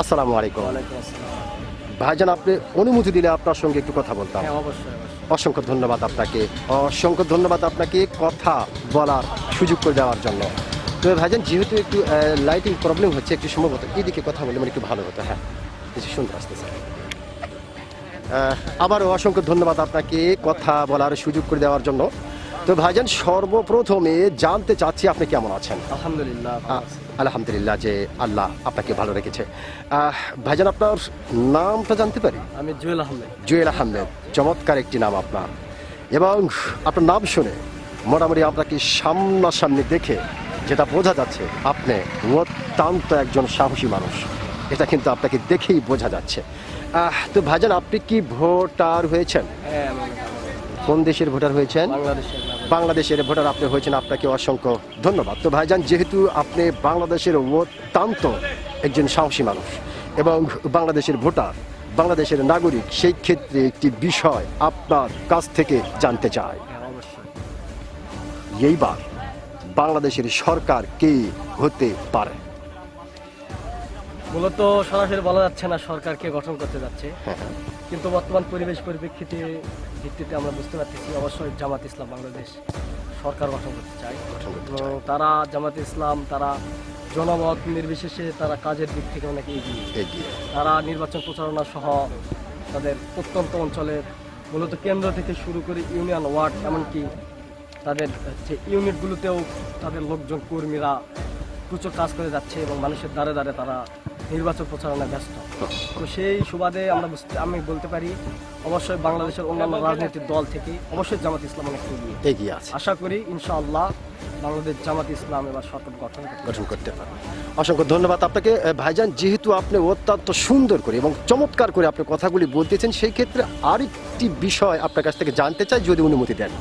আসসালামু আলাইকুম। ভাইজান আপনি অনুমতি দিলে আপনার সঙ্গে একটু কথা বলতাম। হ্যাঁ অসংখ্য ধন্যবাদ আপনাকে। অসংখ্য ধন্যবাদ আপনাকে কথা বলার সুযোগ করে দেওয়ার জন্য। তো ভাইজান যেহেতু একটু লাইটিং প্রবলেম হচ্ছে একটু সম্ভবত এদিকে কথা বলে মানে একটু ভালো হতো হ্যাঁ। কিছু শুনতে আসতেছে। আবারও অসংখ্য ধন্যবাদ আপনাকে কথা বলার সুযোগ করে দেওয়ার জন্য। তো ভাইজান সর্বপ্রথমে জানতে চাচ্ছি আপনি কেমন আছেন? আলহামদুলিল্লাহ। আলহামদুলিল্লাহ যে আল্লাহ আপনাকে ভালো রেখেছে। ভাইজান আপনার নামটা জানতে পারি? আমি জুয়েল আহমেদ। জুয়েল আহমেদ চমৎকার একটি নাম আপনার। এবং আপনার নাম শুনে মোটামুটি আপনাকে সামনাসামনি দেখে যেটা বোঝা যাচ্ছে আপনি অত্যন্ত একজন সাহসী মানুষ। এটা কিন্তু আপনাকে দেখেই বোঝা যাচ্ছে। তো ভাইজান আপনি কি ভোটার হয়েছেন? হ্যাঁ। কোন দেশের ভোটার হয়েছেন? বাংলাদেশের ভোটার। আপনি হয়েছেন আপনাকে অসংখ্য ধন্যবাদ। তো ভাইজান যেহেতু আপনি বাংলাদেশের অত্যন্ত একজন সাহসী মানুষ এবং বাংলাদেশের ভোটার বাংলাদেশের নাগরিক সেই ক্ষেত্রে একটি বিষয় আপনার কাছ থেকে জানতে চাই। হ্যাঁ এইবার বাংলাদেশের সরকার কে হতে পারে? মূলত সরাসরি বলা যাচ্ছে না সরকারকে গঠন করতে যাচ্ছে। কিন্তু বর্তমান পরিবেশ পরিপ্রেক্ষিতে ভিত্তিতে আমরা বুঝতে পারতেছি অবশ্যই জামাত ইসলাম বাংলাদেশ সরকার গঠন করতে চায়। তারা জামাত ইসলাম তারা জনমত নির্বিশেষে তারা কাজের দিক থেকে অনেক এগিয়ে। এগিয়ে। তারা নির্বাচন প্রচারণা সহ তাদের প্রত্যন্ত অঞ্চলের মূলত কেন্দ্র থেকে শুরু করে ইউনিয়ন ওয়ার্ড এমনকি তাদের যে ইউনিটগুলোতেও তাদের লোকজন কর্মীরা প্রচুর কাজ করে যাচ্ছে এবং মানুষের দ্বারে দ্বারে তারা নির্বাচন প্রচারণায় ব্যস্ত। তো সেই সুবাদে আমরা বুঝতে আমি বলতে পারি অবশ্যই বাংলাদেশের অন্যান্য রাজনৈতিক দল থেকে অবশ্যই জামাত ইসলাম অনেক এগিয়ে আছে। আশা করি ইনশাআল্লাহ বাংলাদেশ জামাত ইসলাম এবার সরকার গঠন গঠন করতে পারবেন অসংখ্য ধন্যবাদ আপনাকে। ভাইজান যেহেতু আপনি অত্যন্ত সুন্দর করে এবং চমৎকার করে আপনি কথাগুলি বলতেছেন সেই ক্ষেত্রে আরেকটি বিষয় আপনার কাছ থেকে জানতে চাই যদি অনুমতি দেন।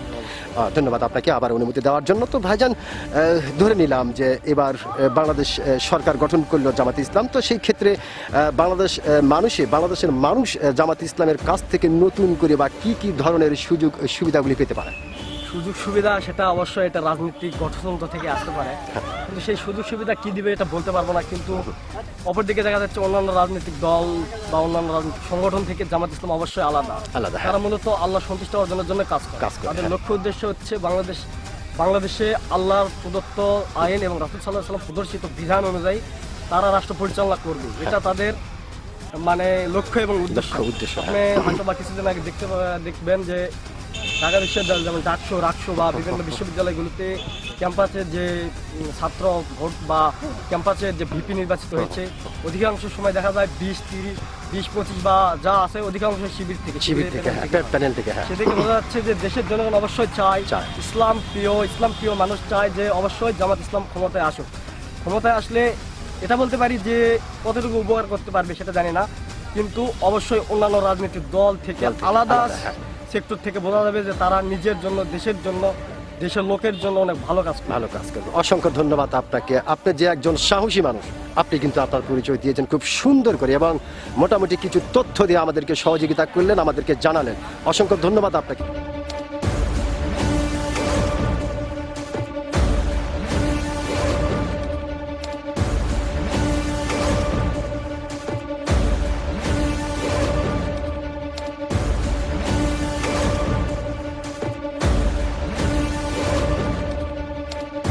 ধন্যবাদ আপনাকে আবার অনুমতি দেওয়ার জন্য। তো ভাইজান ধরে নিলাম যে এবার বাংলাদেশ সরকার গঠন করল জামাত ইসলাম। তো সেই ক্ষেত্রে বাংলাদেশ মানুষে, বাংলাদেশের মানুষ জামাত ইসলামের কাছ থেকে নতুন করে বা কি কি ধরনের সুযোগ, সুবিধাগুলি পেতে পারে? সুযোগ সুবিধা সেটা অবশ্যই এটা রাজনৈতিক গঠনতন্ত্র থেকে আসতে পারে কিন্তু সেই সুযোগ সুবিধা কি দিবে এটা বলতে পারব না কিন্তু অপরদিকে দেখা যাচ্ছে অন্যান্য রাজনৈতিক দল বা অন্যান্য রাজনৈতিক সংগঠন থেকে জামাত ইসলাম অবশ্যই আলাদা আলাদা, হ্যাঁ। তারা মূলত আল্লাহ সন্তুষ্ট অর্জনের জন্য কাজ করে তাদের হ্যাঁ। লক্ষ্য উদ্দেশ্য হচ্ছে বাংলাদেশ বাংলাদেশে আল্লাহর প্রদত্ত আইন এবং রাসুল সাল্লাহ সাল্লাম প্রদর্শিত বিধান অনুযায়ী তারা রাষ্ট্র পরিচালনা করবে এটা তাদের মানে লক্ষ্য এবং উদ্দেশ্য উদ্দেশ্য, হ্যাঁ। আপনি হয়তো বা কিছুদিন আগে দেখতে দেখবেন যে ঢাকা বিশ্ববিদ্যালয় যেমন ডাকশো রাকশো বা বিভিন্ন বিশ্ববিদ্যালয়গুলোতে ক্যাম্পাসের যে ছাত্র ভোট বা ক্যাম্পাসের যে ভিপি নির্বাচিত হয়েছে অধিকাংশ সময় দেখা যায় বিশ তিরিশ বিশ পঁচিশ বা যা আছে অধিকাংশ শিবির থেকে শিবির থেকে প্যানেল হ্যাঁ থেকে হয়। থেকে হ্যাঁ সেদিকে বোঝা যাচ্ছে যে দেশের জনগণ অবশ্যই চায়। ইসলাম প্রিয় ইসলাম প্রিয় মানুষ চায় যে অবশ্যই জামাত ইসলাম ক্ষমতায় আসুক ক্ষমতায় আসলে এটা বলতে পারি যে কতটুকু উপকার করতে পারবে সেটা জানি না কিন্তু অবশ্যই অন্যান্য রাজনৈতিক দল থেকে আলাদা আলাদা, হ্যাঁ। সেক্টর থেকে বোঝা যাবে যে তারা নিজের জন্য, দেশের জন্য, দেশের লোকের জন্য অনেক ভালো কাজ ভালো কাজ করবে। অসংখ্য ধন্যবাদ আপনাকে। আপনি যে একজন সাহসী মানুষ, আপনি কিন্তু আপনার পরিচয় দিয়েছেন খুব সুন্দর করে এবং মোটামুটি কিছু তথ্য দিয়ে আমাদেরকে সহযোগিতা করলেন, আমাদেরকে জানালেন। অসংখ্য ধন্যবাদ আপনাকে।